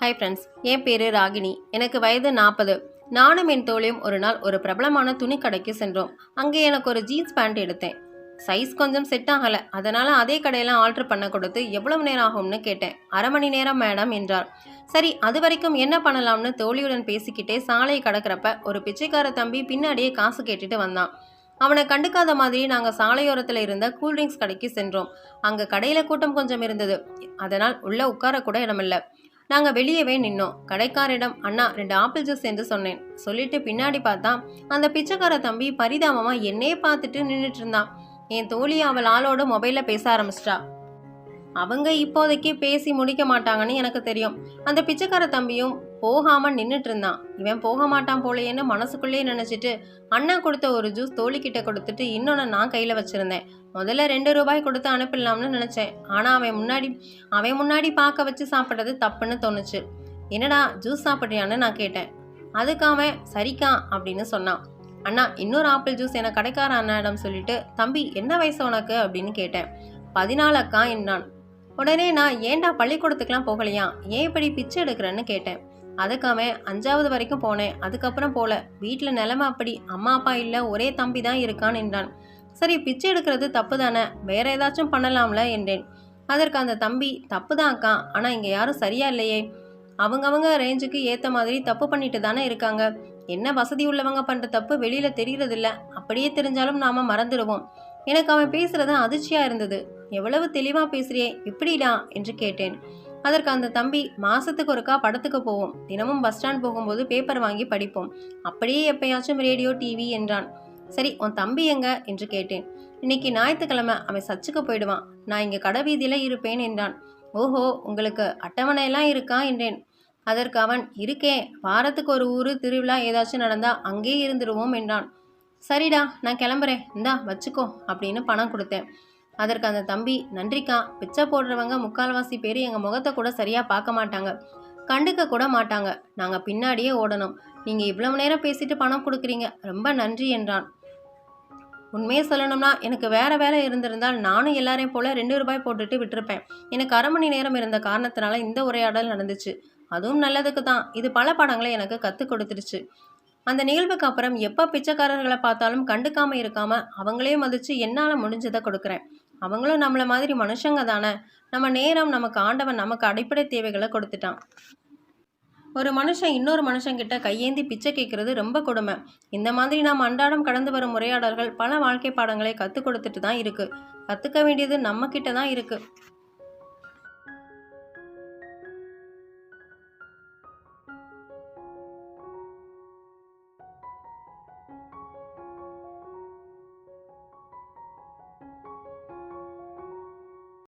Friends என் பேர் ராகினி. எனக்கு வயது நாற்பது நானும் என் தோழியும் ஒரு நாள் ஒரு பிரபலமான துணி கடைக்கு சென்றோம். அங்கே எனக்கு ஒரு ஜீன்ஸ் பேண்ட் எடுத்தேன். சைஸ் கொஞ்சம் செட் ஆகலை. அதனால் அதே கடையெல்லாம் ஆல்டர் பண்ண கொடுத்து எவ்வளவு நேரம் ஆகும்னு கேட்டேன். அரை மணி நேரம் மேடம் என்றார். சரி அது வரைக்கும் என்ன பண்ணலாம்னு தோழியுடன் பேசிக்கிட்டே சாலையை கடக்கிறப்ப ஒரு பிச்சைக்கார தம்பி பின்னாடியே காசு கேட்டுட்டு வந்தான். அவனை கண்டுக்காத மாதிரி நாங்கள் சாலையோரத்தில் இருந்த கூல்ட்ரிங்க்ஸ் கடைக்கு சென்றோம். அங்கே கடையில் கூட்டம் கொஞ்சம் இருந்தது. அதனால் உள்ளே உட்கார கூட இடமில்லை. நாங்கள் வெளியவே நின்னோம். கடைக்காரிடம் அண்ணா ரெண்டு ஆப்பிள் ஜூஸ் என்று சொன்னேன். சொல்லிட்டு பின்னாடி பார்த்தா அந்த பிச்சைக்கார தம்பி பரிதாபமாக என்னையே பார்த்துட்டு நின்றுட்டு இருந்தான். என் தோழி அவள் ஆளோட மொபைலில் பேச ஆரம்பிச்சிட்டா. அவங்க இப்போதைக்கு பேசி முடிக்க மாட்டாங்கன்னு எனக்கு தெரியும். அந்த பிச்சைக்கார தம்பியும் போகாம நின்றுட்டு இருந்தான். இவன் போக மாட்டான் போலேன்னு மனசுக்குள்ளேயே நினைச்சிட்டு அண்ணா கொடுத்த ஒரு ஜூஸ் தோழிக்கிட்ட கொடுத்துட்டு இன்னொன்று நான் கையில் வச்சுருந்தேன். முதல்ல ரெண்டு ரூபாய் கொடுத்து அனுப்பிடலாம்னு நினச்சேன். ஆனால் அவன் முன்னாடி அவன் முன்னாடி பார்க்க வச்சு சாப்பிட்றது தப்புன்னு தோணுச்சு. என்னடா ஜூஸ் சாப்பிட்றியான்னு நான் கேட்டேன். அதுக்கு அவன் சரிக்கா அப்படின்னு சொன்னான். அண்ணா இன்னொரு ஆப்பிள் ஜூஸ் என கடைக்கார அண்ணாடம் சொல்லிட்டு தம்பி என்ன வயசு உனக்கு? அப்படின்னு கேட்டேன். பதினாலக்கா என்னான். என்றான் உடனே நான் ஏன்டா பள்ளிக்கூடத்துக்குலாம் போகலையா? ஏன் இப்படி பிச்சை எடுக்கிறேன்னு கேட்டேன். அதுக்கு அவன் அஞ்சாவது வரைக்கும் போனேன். அதுக்கப்புறம் போல. வீட்டில் நிலைமை அப்படி. அம்மா அப்பா இல்லை. ஒரே தம்பி தான் இருக்கான் என்றான். சரி பிச்சை எடுக்கிறது தப்பு தானே வேற ஏதாச்சும் பண்ணலாம்ல என்றேன். அதற்கு அந்த தம்பி தப்பு தான் அக்கா. ஆனால் இங்கே யாரும் சரியா இல்லையே. அவங்கவங்க ரேஞ்சுக்கு ஏற்ற மாதிரி தப்பு பண்ணிட்டு தானே இருக்காங்க. என்ன வசதி உள்ளவங்க பண்ணுற தப்பு வெளியில் தெரிகிறதில்ல அப்படியே தெரிஞ்சாலும் நாம் மறந்துடுவோம். எனக்கு அவன் பேசுகிறது அதிர்ச்சியாக இருந்தது. எவ்வளவு தெளிவாக பேசுறியே? இப்படிடா? என்று கேட்டேன். அதற்கு அந்த தம்பி மாசத்துக்கு ஒருக்கா படத்துக்கு போவோம். தினமும் பஸ் ஸ்டாண்ட் போகும்போது பேப்பர் வாங்கி படிப்போம். அப்படியே எப்பயாச்சும் ரேடியோ டிவி என்றான். சரி உன் தம்பி எங்க? என்று கேட்டேன். இன்னைக்கு ஞாயிற்றுக்கிழமை. அவன் சர்ச்சுக்கு போயிடுவான். நான் இங்கே கடை வீதியில் இருப்பேன் என்றான். ஓஹோ உங்களுக்கு அட்டவணையெல்லாம் இருக்கா? என்றேன். அதற்கு அவன் இருக்கேன் வாரத்துக்கு ஒரு ஊர் திருவிழா ஏதாச்சும் நடந்தா அங்கேயே இருந்துருவோம் என்றான். சரிடா நான் கிளம்புறேன். இந்தா வச்சுக்கோ அப்படின்னு பணம் கொடுத்தேன். அதற்கு அந்த தம்பி நன்றிக்கா பிச்சை போடுறவங்க முக்கால்வாசி பேர் எங்கள் முகத்தை கூட சரியாக பார்க்க மாட்டாங்க. கண்டுக்க கூட மாட்டாங்க. நாங்கள் பின்னாடியே ஓடணும். நீங்கள் இவ்வளவு நேரம் பேசிட்டு பணம் கொடுக்குறீங்க. ரொம்ப நன்றி என்றான். உண்மையை சொல்லணும்னா எனக்கு வேற வேலை இருந்திருந்தால் நானும் எல்லாரையும் போல ரெண்டு ரூபாய் போட்டுட்டு விட்டுருப்பேன். எனக்கு அரை மணி நேரம் இருந்த காரணத்தினால இந்த உரையாடல் நடந்துச்சு. அதுவும் நல்லதுக்கு தான். இது பல பாடங்களை எனக்கு கற்றுக் கொடுத்துருச்சு அந்த நிகழ்வுக்கு அப்புறம் எப்போ பிச்சைக்காரர்களை பார்த்தாலும் கண்டுக்காமல் இருக்காமல் அவங்களே மதித்து என்னால் முடிஞ்சதை கொடுக்குறேன். அவங்களும் நம்மளை மாதிரி மனுஷங்க தானே. நம்ம நேரம் நமக்கு ஆண்டவன் நமக்கு அடிப்படை தேவைகளை கொடுத்துட்டான். ஒரு மனுஷன் இன்னொரு மனுஷங்கிட்ட கையேந்தி பிச்சை கேட்கறது ரொம்ப கொடுமை. இந்த மாதிரி நாம் அன்றாடம் கடந்து வரும் உரையாடல்கள் பல வாழ்க்கை பாடங்களை கற்றுக் கொடுத்துட்டு தான் இருக்குது கற்றுக்க வேண்டியது நம்மக்கிட்ட தான் இருக்குது